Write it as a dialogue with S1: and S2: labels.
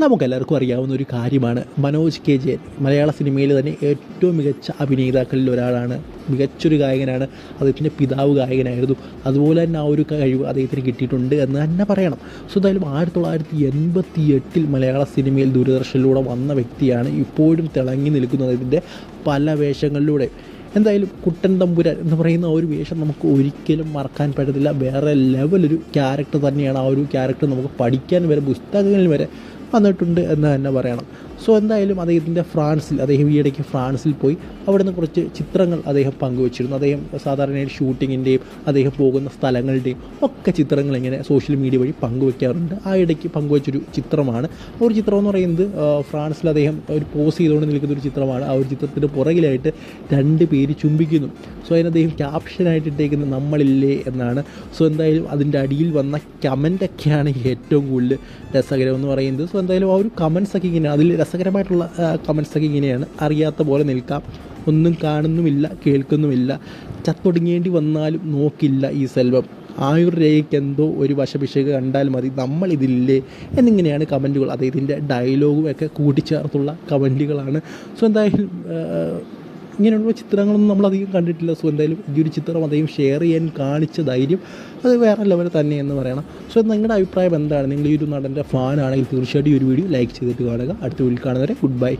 S1: നമുക്കെല്ലാവർക്കും അറിയാവുന്ന ഒരു കാര്യമാണ്. മനോജ് കെ. ജയൻ മലയാള സിനിമയിൽ തന്നെ ഏറ്റവും മികച്ച അഭിനേതാക്കളിൽ ഒരാളാണ്. മികച്ചൊരു ഗായകനാണ്. അദ്ദേഹത്തിന്റെ പിതാവ് ഗായകനായിരുന്നു. അതുപോലെ തന്നെ ആ ഒരു കഴിവ് അദ്ദേഹത്തിന് കിട്ടിയിട്ടുണ്ട് എന്ന് തന്നെ പറയണം. സോ എന്തായാലും ആയിരത്തി തൊള്ളായിരത്തി എൺപത്തി എട്ടിൽ മലയാള സിനിമയിൽ ദൂരദർശനിലൂടെ വന്ന വ്യക്തിയാണ് ഇപ്പോഴും തിളങ്ങി നിൽക്കുന്നത് ഇതിന്റെ പല വേഷങ്ങളിലൂടെ. എന്തായാലും കുട്ടൻ തമ്പുരാൻ എന്ന് പറയുന്ന ആ ഒരു വേഷം നമുക്ക് ഒരിക്കലും മറക്കാൻ പറ്റത്തില്ല. വേറെ ലെവലൊരു ക്യാരക്ടർ തന്നെയാണ് ആ ഒരു ക്യാരക്ടർ നമുക്ക് പഠിക്കാൻ വരെ പുസ്തകങ്ങളിൽ വരെ വന്നിട്ടുണ്ട് എന്ന് തന്നെ പറയണം. സോ എന്തായാലും അദ്ദേഹത്തിന്റെ ഫ്രാൻസിൽ അദ്ദേഹം ഈയിടയ്ക്ക് ഫ്രാൻസിൽ പോയി. അവിടെ നിന്ന് കുറച്ച് ചിത്രങ്ങൾ അദ്ദേഹം പങ്കുവച്ചിരുന്നു. അദ്ദേഹം സാധാരണയായി ഷൂട്ടിങ്ങിന്റെയും അദ്ദേഹം പോകുന്ന സ്ഥലങ്ങളുടെയും ഒക്കെ ചിത്രങ്ങൾ ഇങ്ങനെ സോഷ്യൽ മീഡിയ വഴി പങ്കുവയ്ക്കാറുണ്ട് ആ ഇടയ്ക്ക് പങ്കുവച്ചൊരു ചിത്രമാണ്. ഒരു ചിത്രം എന്ന് പറയുന്നത് ഫ്രാൻസിൽ അദ്ദേഹം ഒരു പോസ് ചെയ്തുകൊണ്ട് നിൽക്കുന്ന ഒരു ചിത്രമാണ്. ആ ഒരു ചിത്രത്തിന്റെ പുറകിലായിട്ട് രണ്ട് പേര് ചുംബിക്കുന്നു. സോ അതിന് അദ്ദേഹം ക്യാപ്ഷനായിട്ട് ഇട്ടേക്കുന്നത് നമ്മളില്ലേ എന്നാണ്. സോ എന്തായാലും അതിന്റെ അടിയിൽ വന്ന കമന്റൊക്കെയാണ് ഏറ്റവും കൂടുതൽ രസകരം എന്ന് പറയുന്നത്. സോ എന്തായാലും ആ ഒരു കമൻസ് ഒക്കെ ഇങ്ങനെയാണ്. അതിൽ രസകരമായിട്ടുള്ള കമൻസ് ഒക്കെ ഇങ്ങനെയാണ്. അറിയാത്ത പോലെ നിൽക്കാം. ഒന്നും കാണുന്നുമില്ല കേൾക്കുന്നുമില്ല. ചത്തൊടുങ്ങേണ്ടി വന്നാലും നോക്കില്ല ഈ സെൽവം. ആയുർരേഖയ്ക്ക് എന്തോ ഒരു വശപിശക് കണ്ടാൽ മതി. നമ്മൾ ഇതില്ലേ എന്നിങ്ങനെയാണ് കമന്റുകൾ അദ്ദേഹത്തിന്റെ ഡയലോഗും ഒക്കെ കൂട്ടിച്ചേർത്തുള്ള കമന്റുകളാണ് സോ എന്തായാലും ഇങ്ങനെയുള്ള ചിത്രങ്ങളൊന്നും നമ്മൾ അധികം കണ്ടിട്ടില്ല. സോ എന്തായാലും ഈ ഒരു ചിത്രം അദ്ദേഹം ഷെയർ ചെയ്യാൻ കാണിച്ച ധൈര്യം അത് വേറെ ലെവൽ തന്നെയെന്ന് പറയണം. സോ നിങ്ങളുടെ അഭിപ്രായം എന്താണ്? നിങ്ങൾ ഈ ഒരു നടന്റെ ഫാനാണെങ്കിൽ തീർച്ചയായിട്ടും ഈ ഒരു വീഡിയോ ലൈക്ക് ചെയ്തിട്ട് കാണുക. അടുത്ത വീഡിയോ കാണുന്നവരെ ഗുഡ് ബൈ